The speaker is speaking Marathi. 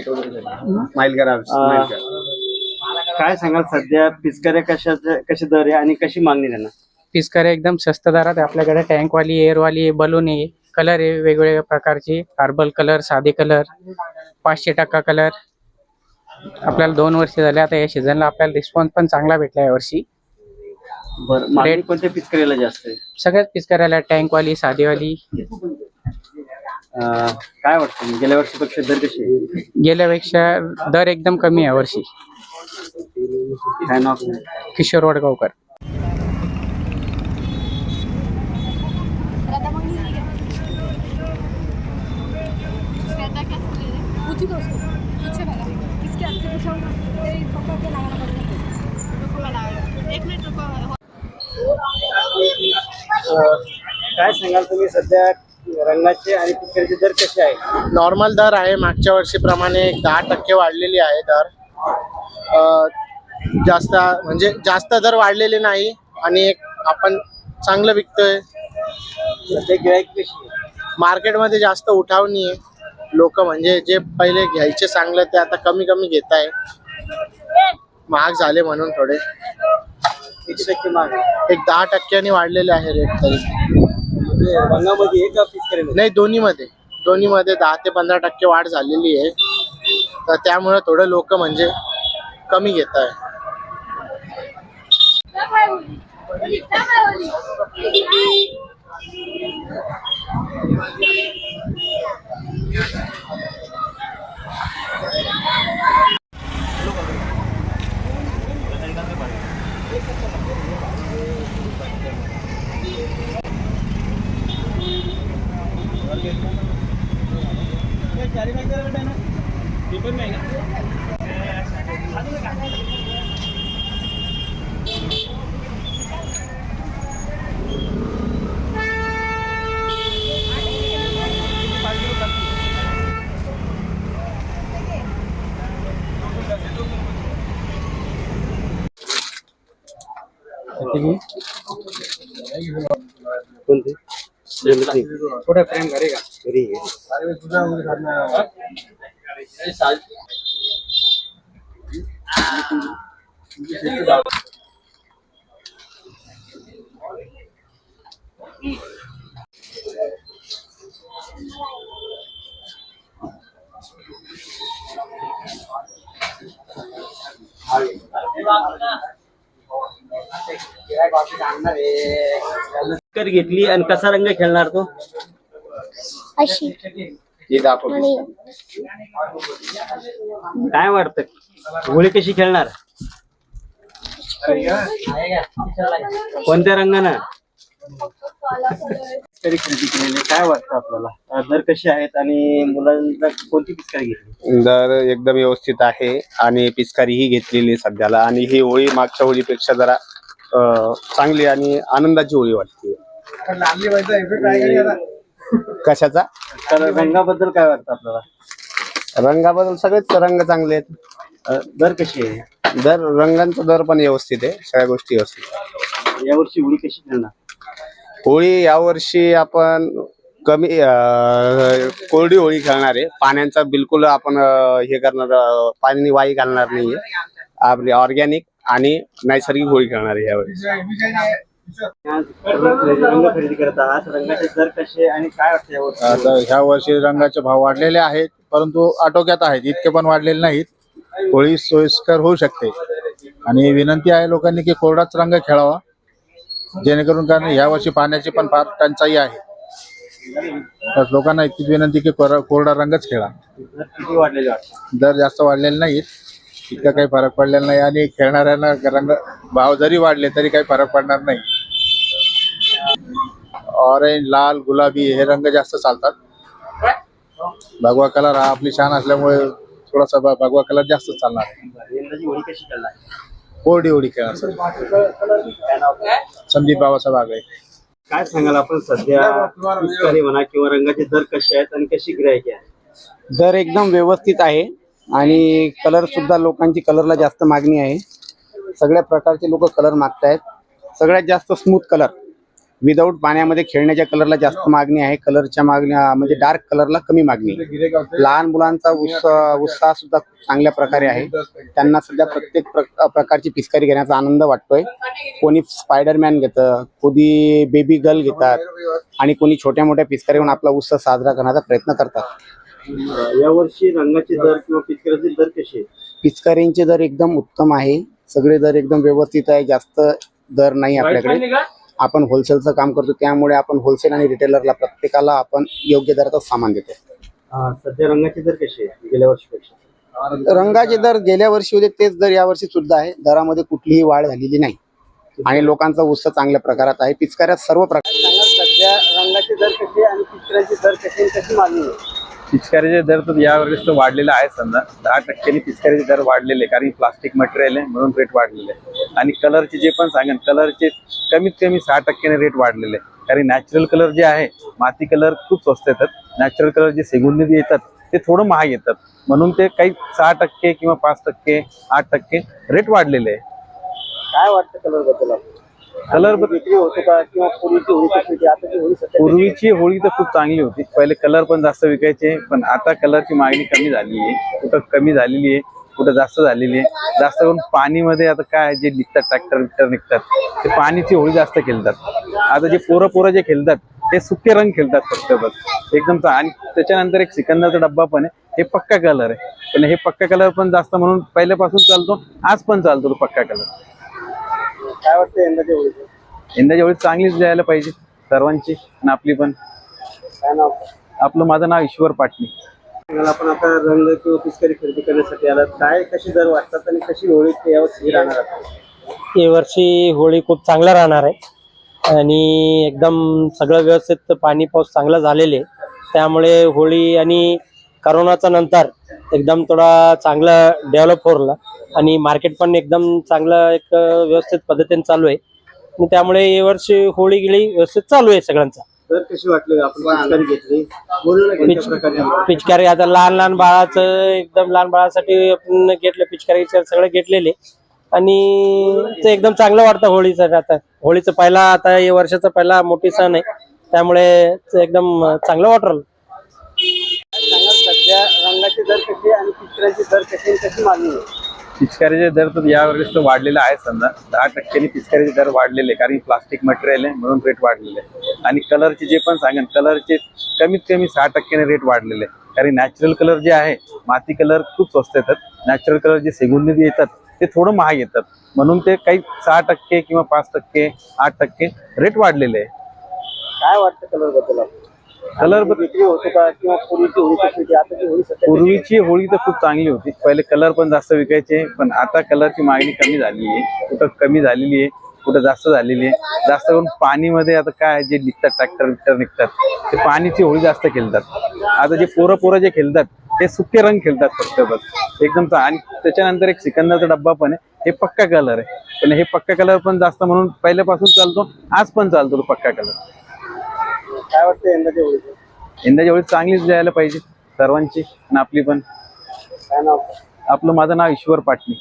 करा. काय सांगाल सध्या? पिचकाऱ्या कशाचे कसे दर आहे आणि कशी मागणी त्यांना? पिचकारे एकदम स्वस्त दरात आहे. आपल्याकडे टँकवाली एअरवाली बलून आहे. कलर आहे वेगवेगळ्या प्रकारचे. हार्बल कलर साधे कलर पाचशे टक्का कलर आपल्याला दोन वर्ष झाले. आता या सीझनला आपल्याला रिस्पॉन्स पण चांगला भेटला या वर्षी. बरं मागणी कोणत्या पिचकारीला जास्त आहे? सगळ्याच पिचकाऱ्याला टँकवाली साधीवाली. अं, काय वाटतं? गेल्या वर्षीपेक्षा दर कशी आहे? गेल्यापेक्षा दर एकदम कमी आहे वर्षी. काय नाव? किशोर वडगावकर. श्वेता क्या पूछी तो उसको पीछे वाला इसके हाथ से पूछा होगा तेरे पापा को लगाना पड़ेगा रुको मैं लगा एक मिनट रुको काय सांगाल तुम्ही सध्या? रंगाचे आणि पिचकारीचे दर कसे आहे नॉर्मल दर आहे. मागच्या वर्षीप्रमाणे एक दहा टक्के वाढलेली आहे दर. अ, जास्त म्हणजे जास्त दर वाढलेले नाही आणि एक आपण चांगलं विकतोय. सध्या गिराईक कशी आहे? मार्केटमध्ये जास्त उठावणी आहे. लोक म्हणजे जे पहिले घ्यायचे चांगलं ते आता कमी कमी घेत आहे महाग झाले म्हणून थोडे. किती टक्के माग? एक दहा टक्क्यांनी वाढलेले आहे रेट तरी. म्हणजे का पिचकारीमध्ये नाही दोन्हीमध्ये. दोन्हीमध्ये दहा ते पंधरा टक्के वाढ झालेली आहे. तर त्यामुळे थोडं लोक म्हणजे कमी घेत आहे. कोणते? पुढे फ्रेम घरी का? घरी घेतली आणि कसा रंग खेळणार तो? अशी. हे दाखव काय वाटतं? होळी कशी खेळणार? कोणत्या रंगानं? पिचकारी खरेदी केलेली काय वाटतं आपल्याला? दर कसे आहेत आणि मुलांना कोणती पिचकारी घेतली? दर एकदम व्यवस्थित आहे आणि पिचकारी ही घेतलेली सध्याला. आणि ही होळी मागच्या होळीपेक्षा जरा चांगली आणि आनंदाची होळी वाटते. कशाचा? तर रंगाबद्दल काय वाटतं आपल्याला? रंगाबद्दल सगळेच रंग चांगले आहेत. अं, दर कशी आहे? दर रंगांचा दर पण व्यवस्थित आहे. सगळ्या गोष्टी व्यवस्थित. यावर्षी होळी कशी खेळणार? होळी यावर्षी आपण कमी अं, कोरडी होळी खेळणार आहे. पाण्याचा बिलकुल आपण अं, हे करणार अं, पाणी वाई घालणार नाहीये. आपली ऑर्गॅनिक आणि नैसर्गिक होळी खेळणार आहे यावेळी रंग खरेदी करत आहात. रंगाचे दर कसे आणि काय वाटतं यावर्षी आता ह्या वर्षी रंगाचे भाव वाढलेले आहेत परंतु आटोक्यात आहेत. इतके पण वाढलेले नाहीत. होळी सोयीस्कर होऊ शकते. आणि विनंती आहे लोकांनी की कोरडाच रंग खेळावा. जेणेकरून कारण ह्या वर्षी पाण्याची पण फार टंचाई आहे. तर लोकांना इतकीच विनंती की कोरा- कोरडा रंगच खेळा. दर किती वाढलेले वाटतं दर जास्त वाढलेले नाहीत. इतका काही फरक पडलेला नाही. आणि खेळणाऱ्यांना रंग भाव जरी वाढले तरी काही फरक पडणार नाही. ऑरेंज लाल गुलाबी हे रंग जास्त चालतात. भगवा कलर हा आपली शान असल्यामुळे थोडासा भगवा कलर जास्त चालणार आहे. कोरडी होळी खेळा सर. संदीप बाबासाहेब आगळे. काय सांगाल आपण सध्या? म्हणा किंवा रंगाचे दर कसे आहेत आणि कशी गिरायकी आहे? दर एकदम व्यवस्थित आहे आणि कलर सुद्धा लोकांची कलरला जास्त मागणी आहे. सगळ्या प्रकारचे लोक कलर मागतायत. सगळ्यात जास्त स्मूथ कलर. विदाऊट पाण्यामध्ये खेळण्याच्या कलरला जास्त मागणी आहे. कलरच्या मागण्या म्हणजे डार्क कलरला कमी मागणी लहान मुलांचा उत्साह उत्साह सुद्धा चांगल्या प्रकारे आहे. त्यांना सध्या प्रत्येक प्र- प्रकारची पिचकारी घेण्याचा आनंद वाटतोय. कोणी स्पायडरमॅन घेतं कोणी बेबी गर्ल घेतात आणि कोणी छोट्या मोठ्या पिचकारी घेऊन आपला उत्सव साजरा करण्याचा प्रयत्न करतात. यावर्षी रंगाचे दर किंवा पिचकारीचे दर कसे? पिचकारींचे दर एकदम उत्तम आहे. सगळे दर एकदम व्यवस्थित आहे. जास्त दर नाही आपल्याकडे. आपण होलसेलचं काम करतो त्यामुळे आपण होलसेल आणि रिटेलरला प्रत्येकाला आपण योग्य दरातच सामान देतो. हा, सध्या रंगाचे दर कसे आहेत गेल्या वर्षीपेक्षा? रंगाचे दर गेल्या वर्षी होते तेच दर यावर्षी सुद्धा आहे. दरामध्ये कुठलीही वाढ झालेली नाही. आणि लोकांचा उत्साह चांगल्या प्रकारात आहे. पिचकाऱ्यात सर्व प्रकार सध्या रंगाचे दर कसे आणि पिचकारीचे दर कसे कशी मागणी आहे? पिचकारीचे दर तर यावेळेस तर वाढलेला आहे समजा. दहा टक्क्यांनी पिचकारीचे दर वाढलेले कारण प्लास्टिक मटेरियल आहे म्हणून रेट वाढलेले आहे. आणि कलरचे जे पण सांगेन कलरचे कमीत कमी सहा टक्क्याने रेट वाढलेले आहे कारण नॅचरल कलर जे आहे माती कलर खूप स्वस्त येतात. नॅचरल कलर जे सेगुंदी येतात ते थोडं महाग येतात. म्हणून ते काही सहा टक्के किंवा पाच टक्के आठ टक्के रेट वाढलेले आहे काय वाटतं कलरबद्दल? कलर आणि विक्री होतो का किंवा पूर्वीची होळी आताची? पूर्वीची होळी तर खूप चांगली होती. पहिले कलर पण जास्त विकायचे पण आता कलरची मागणी कमी झालेली आहे. कुठं कमी झालेली आहे कुठं जास्त झालेली आहे. जास्त करून पाणीमध्ये आता काय जे निघतात ट्रॅक्टर विक्टर निघतात ते पाणीची होळी जास्त खेळतात. आता जे पोरं पोरं जे खेळतात ते सुके रंग खेळतात फक्त बस. एकदम आणि त्याच्यानंतर एक सिकंदरचा डब्बा पण आहे. हे पक्का कलर आहे. पण हे पक्का कलर पण जास्त म्हणून पहिल्यापासून चालतो आज पण चालतो तो पक्का कलर काय वाटतं यंदाच्या होळीचं? यंदाच्या वेळी चांगलीच द्यायला पाहिजे सर्वांची आणि आपली पण. आपलं माझं नाव ईश्वर पाटणी. आपण आता रंग किंवा पिचकारी खरेदी करण्यासाठी आला काय कशी दर वाटतात आणि कशी होळी यावर्षी राहणार आहात? वर्षी होळी खूप चांगला राहणार आहे. आणि एकदम सगळं व्यवस्थित पाणी पाऊस चांगला झालेले आहे. त्यामुळे होळी आणि करोनाचा नंतर एकदम थोडा चांगला डेव्हलप होरला. आणि मार्केट पण एकदम चांगलं एक व्यवस्थित पद्धतीने चालू आहे. आणि त्यामुळे यावर्षी होळी गिळी व्यवस्थित चालू आहे सगळ्यांचा. दर कशी वाटली? आपण पिचकारी घेतली. कोणत्या प्रकारची पिचकारी आता लहान लहान बाळाचं एकदम लहान बाळासाठी आपण घेतलं पिचकारी सगळं घेतलेले. आणि ते एकदम चांगलं वाटतं होळीचं आता. होळीचं पहिला आता या वर्षाचा पहिला मोठी सण आहे. त्यामुळे ते एकदम चांगलं वाटलं. सध्या रंगाचे दर कसे आणि पिचकारीचे दर आणि कशी मागणी आहे पिचकारीचे दर तर यावेळेस तर वाढलेला आहे समजा. दहा टक्क्यांनी पिचकारीचे दर वाढलेले आहे कारण प्लास्टिक मटेरियल आहे म्हणून रेट वाढलेले आहे आणि कलरचे जे पण सांगेन कलरचे कमीत कमी सहा टक्क्याने रेट वाढलेले आहे कारण नॅचरल कलर जे आहे माती कलर खूप स्वस्त येतात. नॅचरल कलर जे सेगुंदी येतात ते थोडं महाग येतात. म्हणून ते काही सहा टक्के किंवा पाच टक्के आठ टक्के रेट वाढलेले आहे काय वाटतं कलरबद्दल कलर विक्री होतो का किंवा पूर्वीची होळी कशी होती आताची होळी सध्या? पूर्वीची होळी तर खूप चांगली होती. पहिले कलर पण जास्त विकायचे पण आता कलरची मागणी कमी झालेली आहे. कुठं कमी झालेली आहे कुठं जास्त झालेली आहे. जास्त करून पाणीमध्ये आता काय जे निघतात ट्रॅक्टर विक्टर निघतात ते पाणीची होळी जास्त खेळतात. आता जे पोरं पोरं जे खेळतात ते सुके रंग खेळतात फक्त बस. एकदम चा- आणि त्याच्यानंतर एक सिकंदरचा डब्बा पण आहे. हे पक्का कलर आहे. पण हे पक्का कलर पण जास्त म्हणून पहिल्यापासून चालतो आज पण चालतो तो पक्का कलर काय वाटतं यंदाच्या होळीचं यंदाच्या वेळी चांगलीच द्यायला पाहिजे सर्वांची आणि आपली पण. काय नाव? आपलं माझं नाव ईश्वर पाटणी.